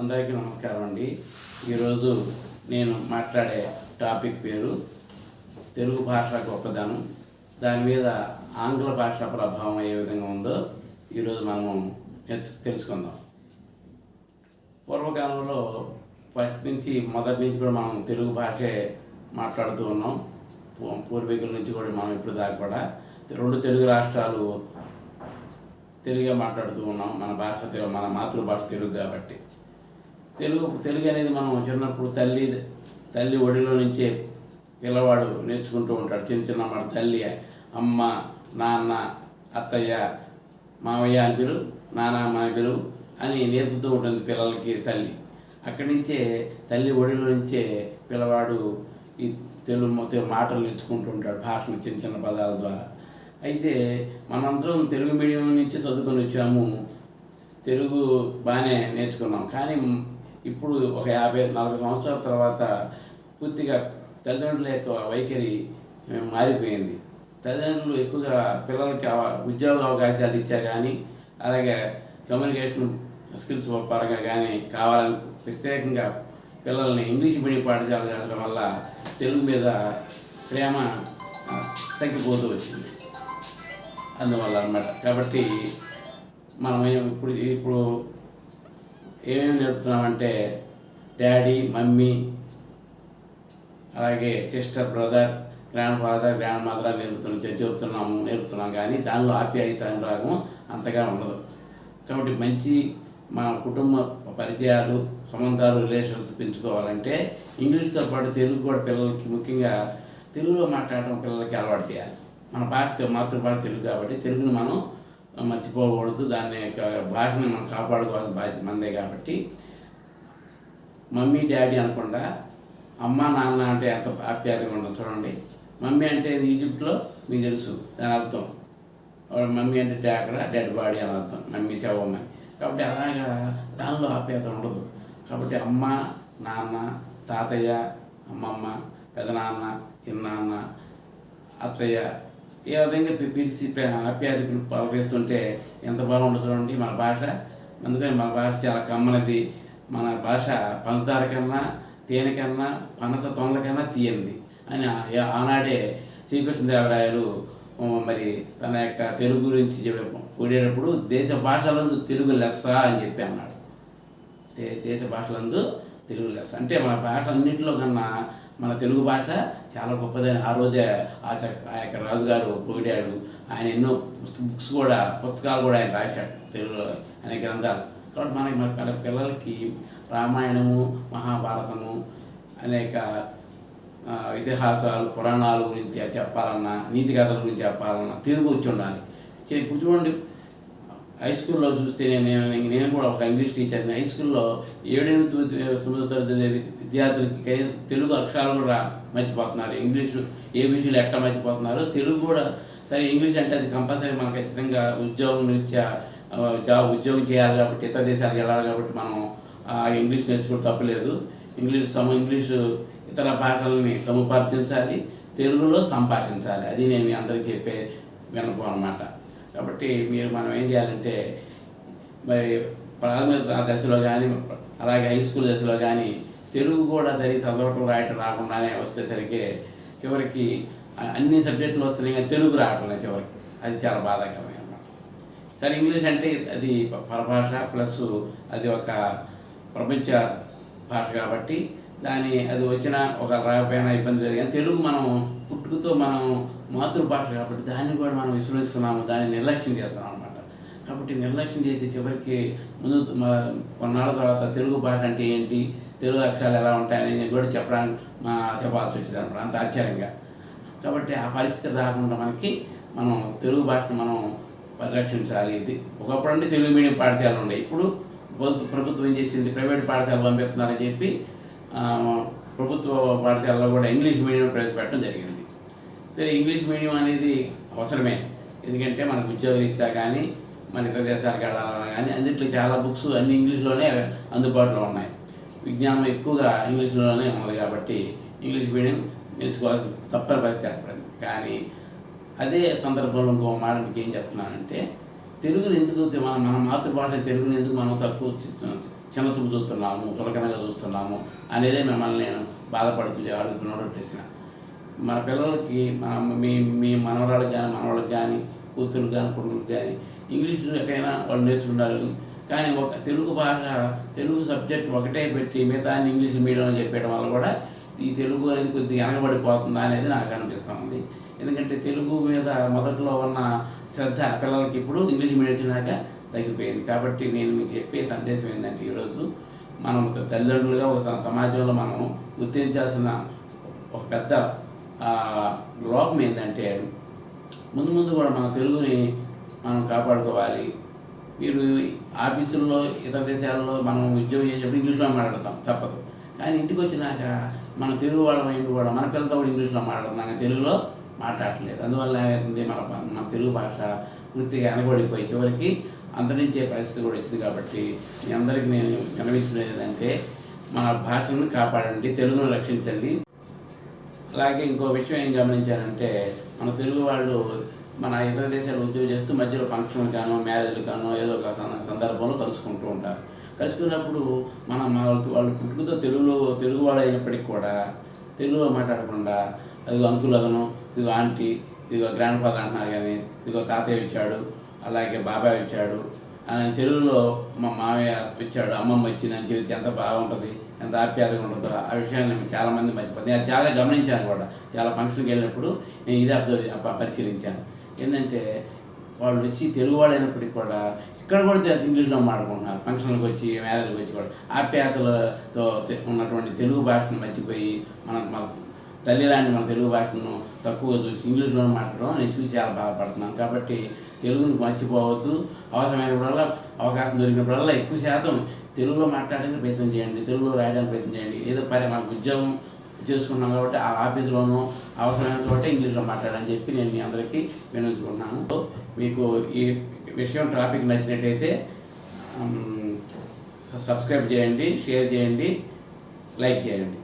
అందరికీ నమస్కారం అండి. ఈరోజు నేను మాట్లాడే టాపిక్ పేరు తెలుగు భాష గొప్పదనం. దాని మీద ఆంగ్ల భాష ప్రభావం ఏ విధంగా ఉందో ఈరోజు మనము తెలుసుకుందాం. పూర్వకాలంలో ఫస్ట్ నుంచి మొదటి నుంచి కూడా మనం తెలుగు భాషే మాట్లాడుతూ ఉన్నాం. పూ- పూర్వీకుల నుంచి కూడా మనం ఇప్పుడు దాకా కూడా రెండు తెలుగు రాష్ట్రాలు తెలుగే మాట్లాడుతూ ఉన్నాం. మన భాష తెలుగు మన మాతృభాష తెలుగు కాబట్టి. తెలుగు తెలుగు అనేది మనం చిన్నప్పుడు తల్లి తల్లి ఒడిలో నుంచే పిల్లవాడు నేర్చుకుంటూ ఉంటాడు. చిన్న చిన్న మాట తల్లి అమ్మ నాన్న అత్తయ్య మామయ్య అని పిలు నాన్న మా పిలు అని నేర్పుతూ ఉంటుంది పిల్లలకి తల్లి. అక్కడి నుంచే తల్లి ఒడిలో నుంచే పిల్లవాడు ఈ తెలుగు తెలుగు మాటలు నేర్చుకుంటూ ఉంటాడు భాషను చిన్న చిన్న పదాల ద్వారా. అయితే మనందరం తెలుగు మీడియం నుంచి చదువుకొని వచ్చాము. తెలుగు బాగానే నేర్చుకున్నాం. కానీ ఇప్పుడు ఒక యాభై నలభై సంవత్సరాల తర్వాత పూర్తిగా తల్లిదండ్రుల యొక్క వైఖరి మారిపోయింది. తల్లిదండ్రులు ఎక్కువగా పిల్లలకి అవ- ఉద్యోగ అవకాశాలు ఇచ్చా కానీ అలాగే కమ్యూనికేషన్ స్కిల్స్ పరంగా కానీ కావాలని ప్రత్యేకంగా పిల్లల్ని ఇంగ్లీష్ మీడియం పాఠశాల చేయడం వల్ల తెలుగు మీద ప్రేమ తగ్గిపోతూ వచ్చింది. అందువల్ల అన్నమాట. కాబట్టి మనం ఇప్పుడు ఇప్పుడు ఏమేమి నేర్పుతున్నామంటే డాడీ మమ్మీ అలాగే sister brother grandfather grandmother అని నేర్పుతున్నాం చెప్తున్నాము చెబుతున్నాము నేర్పుతున్నాం కానీ దానిలో ఆప్యాయత అనురాగం అంతగా ఉండదు. కాబట్టి మంచి మన కుటుంబ పరిచయాలు సంబంధాలు రిలేషన్స్ పెంచుకోవాలంటే ఇంగ్లీష్తో పాటు తెలుగు కూడా పిల్లలకి ముఖ్యంగా తెలుగులో మాట్లాడటం పిల్లలకి అలవాటు చేయాలి. మన భాష మాతృభాష తెలుగు కాబట్టి తెలుగుని మనం మర్చిపోకూడదు. దాని యొక్క భాషని మనం కాపాడుకోవాల్సిన బాధ్యత మనదే కాబట్టి. మమ్మీ డాడీ అనకుండా అమ్మ నాన్న అంటే ఎంత ఆప్యాయంగా ఉండదు చూడండి. మమ్మీ అంటే ఈజిప్ట్లో మీకు తెలుసు దాని అర్థం. మమ్మీ అంటే డా అక్కడ డెడ్ బాడీ అని అర్థం. మమ్మీ శవం కాబట్టి అలాగా దానిలో ఆప్యాయత ఉండదు. కాబట్టి అమ్మ నాన్న తాతయ్య అమ్మమ్మ పెదనాన్న చిన్నాన్న అత్తయ్య ఏ విధంగా పిలిచి ప్రే- ఆప్యాయత పలకరిస్తుంటే ఎంత బాగుంటుంది చూడండి మన భాష. అందుకని మన భాష చాలా కమ్మనది. మన భాష పంచదార కన్నా తేనె కన్నా పనస తొనల కన్నా తీయంది అని ఆనాడే శ్రీకృష్ణదేవరాయలు మరి తన యొక్క తెలుగు గురించి చెప్ప- కూడేటప్పుడు దేశ భాషలందు తెలుగు లెస్స అని చెప్పి అన్నాడు. దేశ భాషలందు తెలుగు లెస్స. అంటే మన భాష అన్నింటిలో కన్నా మన తెలుగు భాష చాలా గొప్పదని ఆ రోజే ఆ ఆ యొక్క రాజుగారు పొగిడాడు. ఆయన ఎన్నో బుక్స్ కూడా పుస్తకాలు కూడా ఆయన రాశాడు తెలుగులో అనే గ్రంథాలు. కాబట్టి మనకి మన పిల్ల- పిల్లలకి రామాయణము మహాభారతము అనేక ఇతిహాసాలు పురాణాల గురించి చెప్పాలన్నా నీతి కథల గురించి చెప్పాలన్నా తెలుగు వచ్చి ఉండాలి. చే- చూడండి హై స్కూల్లో చూస్తే నేను నేను కూడా ఒక ఇంగ్లీష్ టీచర్ని హై స్కూల్లో ఏడేమి తొమ్మిది తొమ్మిదో తరగతి విద్యార్థులకి కనీసం తెలుగు అక్షరాలు కూడా మర్చిపోతున్నారు. ఇంగ్లీషు ఏబీసీలు ఎట్లా మర్చిపోతున్నారు? తెలుగు కూడా సరే ఇంగ్లీష్ అంటే అది కంపల్సరీ మనకు ఖచ్చితంగా ఉద్యోగం నుంచి జాబ్ ఉద్యోగం చేయాలి కాబట్టి ఇతర దేశాలకు వెళ్ళాలి కాబట్టి మనం ఆ ఇంగ్లీష్ నేర్చుకోవడం తప్పలేదు. ఇంగ్లీష్ సమ ఇంగ్లీషు ఇతర భాషలని సముపార్జించాలి. తెలుగులో సంభాషించాలి. అది నేను అందరికీ చెప్పే వినపం అనమాట కాబట్టి మీరు మనం ఏం చేయాలంటే మరి ప్రాథమిక దశలో కానీ అలాగే హై స్కూల్ దశలో కానీ తెలుగు కూడా సరి చదవటం రాయటం రాకుండానే వచ్చేసరికి చివరికి అన్ని సబ్జెక్టులు వస్తున్నాయి కానీ తెలుగు రావట్లేదు చివరికి. అది చాలా బాధాకరమే అన్నమాట. సరే ఇంగ్లీష్ అంటే అది ప- పరభాష ప్లస్ అది ఒక ప్రపంచ భాష కాబట్టి దాని అది వచ్చిన ఒక రాకపోయినా ఇబ్బంది లేదు. కానీ తెలుగు మనం తెలుగుతో మనం మాతృభాష కాబట్టి దాన్ని కూడా మనం విస్మరిస్తున్నాము దాన్ని నిర్లక్ష్యం చేస్తున్నాం అనమాట కాబట్టి నిర్లక్ష్యం చేసి చివరికి ముందు కొన్నాళ్ళ తర్వాత తెలుగు భాష అంటే ఏంటి తెలుగు అక్షరాలు ఎలా ఉంటాయని కూడా చెప్పడానికి మా చెప్పాల్సి వచ్చింది అనమాట అంత ఆశ్చర్యంగా. కాబట్టి ఆ పరిస్థితి రాకుండా మనకి మనం తెలుగు భాషను మనం పరిరక్షించాలి. ఇది ఒకప్పుడు అంటే తెలుగు మీడియం పాఠశాలలు ఉండే. ఇప్పుడు ప్రభుత్వ ప్రభుత్వం ఏం చేసింది? ప్రైవేట్ పాఠశాలలు పంపిస్తున్నారని చెప్పి ప్రభుత్వ పాఠశాలలో కూడా ఇంగ్లీష్ మీడియం ప్రవేశపెట్టడం జరిగింది. సరే ఇంగ్లీష్ మీడియం అనేది అవసరమే. ఎందుకంటే మనకు ఉద్యోగరీత్యా కానీ మన ఇతర దేశాలకు వెళ్ళాలన్నా కానీ అందుట్లో చాలా బుక్స్ అన్ని ఇంగ్లీష్లోనే అందుబాటులో ఉన్నాయి. విజ్ఞానం ఎక్కువగా ఇంగ్లీష్లోనే ఉంది కాబట్టి ఇంగ్లీష్ మీడియం నేర్చుకోవాల్సిన తప్పని పరిస్థితి ఏర్పడింది. కానీ అదే సందర్భంలో ఇంకో మాట మీకు ఏం చెప్తున్నానంటే తెలుగుని ఎందుకు మన మన మాతృభాష తెలుగుని ఎందుకు మనం తక్కువ చిన్న చూపు చూస్తున్నాము చులకనగా చూస్తున్నాము అనేదే మిమ్మల్ని నేను బాధపడుతూ అడుగుతున్నాడు ప్రశ్న. మన పిల్లలకి మన మీ మీ మనవరాళ్ళకి కానీ మనవాళ్ళకి కానీ కూతురు కానీ కొడుకులకు కానీ ఇంగ్లీష్ ఎక్కడైనా వాళ్ళు నేర్చుకున్నారు కానీ ఒక తెలుగు భాష తెలుగు సబ్జెక్ట్ ఒకటే పెట్టి మిగతా ఇంగ్లీష్ మీడియం చెప్పేయడం వల్ల కూడా ఈ తెలుగు అనేది కొద్దిగా వెనకబడిపోతుందా అనేది నాకు అనిపిస్తుంది ఎందుకంటే తెలుగు మీద మొదట్లో ఉన్న శ్రద్ధ పిల్లలకి ఇప్పుడు ఇంగ్లీష్ మీడియం వచ్చినాక తగ్గిపోయింది. కాబట్టి నేను మీకు చెప్పే సందేశం ఏంటంటే ఈరోజు మనం తల్లిదండ్రులుగా ఒక సమాజంలో మనం గుర్తించాల్సిన ఒక పెద్ద లోపం ఏంటంటే ముందు ముందు కూడా మన తెలుగుని మనం కాపాడుకోవాలి. మీరు ఆఫీసుల్లో ఇతర దేశాల్లో మనం ఉద్యోగం చేసేటప్పుడు ఇంగ్లీష్లో మాట్లాడతాం తప్పదు. కానీ ఇంటికి వచ్చినాక మన తెలుగు వాళ్ళ మైండ్ కూడా మన పిల్లలతో కూడా ఇంగ్లీష్లో మాట్లాడుతున్నాం కానీ తెలుగులో మాట్లాడలేదు అందువల్ల ఏమైంది? మన మన తెలుగు భాష పూర్తిగా వెనకబడిపోయి చివరికి అంతరించే పరిస్థితి కూడా వచ్చింది కాబట్టి మీ అందరికీ నేను వినవించుకునేది ఏంటంటే మన భాషను కాపాడండి తెలుగును రక్షించండి. అలాగే ఇంకో విషయం ఏం గమనించానంటే మన తెలుగు వాళ్ళు మన ఇతర దేశాలు ఉద్యోగం చేస్తూ మధ్యలో ఫంక్షన్ కానో మ్యారేజ్ కానో ఏదో ఒక సంద- సందర్భంలో కలుసుకుంటూ ఉంటారు. కలుసుకున్నప్పుడు మనం వాళ్ళతో వాళ్ళు పుట్టుకతో తెలుగులో తెలుగు వాళ్ళు అయినప్పటికీ కూడా తెలుగులో మాట్లాడకుండా ఇదిగో అంకుల్ అదను ఇదిగో ఆంటీ ఇదిగో గ్రాండ్ ఫాదర్ అంటున్నారు కానీ ఇదిగో తాతయ్య వచ్చాడు అలాగే బాబాయ్ వచ్చాడు తెలుగులో మా మామయ్య వచ్చాడు అమ్మమ్మ వచ్చింది అని చెబితే ఎంత బాగుంటుంది ఎంత ఆప్యాయతగా ఉంటుందో ఆ విషయాన్ని చాలామంది మర్చిపోతుంది నేను చాలా గమనించాను కూడా చాలా ఫంక్షన్కి వెళ్ళినప్పుడు నేను ఇదే అబ్జర్వ్ పరిశీలించాను. ఏంటంటే వాళ్ళు వచ్చి తెలుగు వాళ్ళు అయినప్పటికీ కూడా ఇక్కడ కూడా ఇంగ్లీష్లో మాట్లాడుకుంటున్నారు ఫంక్షన్లకు వచ్చి మ్యారేజ్కి వచ్చి కూడా ఆప్యాయతలతో ఉన్నటువంటి తెలుగు భాషను మర్చిపోయి మన మన తల్లి లాంటి మన తెలుగు భాషను తక్కువ చూసి ఇంగ్లీష్లో మాట్లాడడం. నేను చూసి చాలా బాధపడుతున్నాను. కాబట్టి తెలుగుని మర్చిపోవద్దు. అవసరమైనప్పుడల్లా అవకాశం దొరికినప్పుడల్లా ఎక్కువ శాతం తెలుగులో మాట్లాడడానికి ప్రయత్నం చేయండి. తెలుగులో రాయడానికి ప్రయత్నం చేయండి. ఏదో పని మనకు ఉద్యోగం చేసుకున్నాం కాబట్టి ఆ ఆఫీసులోనూ అవసరమైన చోట ఇంగ్లీష్లో మాట్లాడని చెప్పి నేను మీ అందరికీ వినియోగించుకుంటున్నాను. మీకు ఈ విషయం టాపిక్ నచ్చినట్టయితే సబ్స్క్రైబ్ చేయండి షేర్ చేయండి లైక్ చేయండి.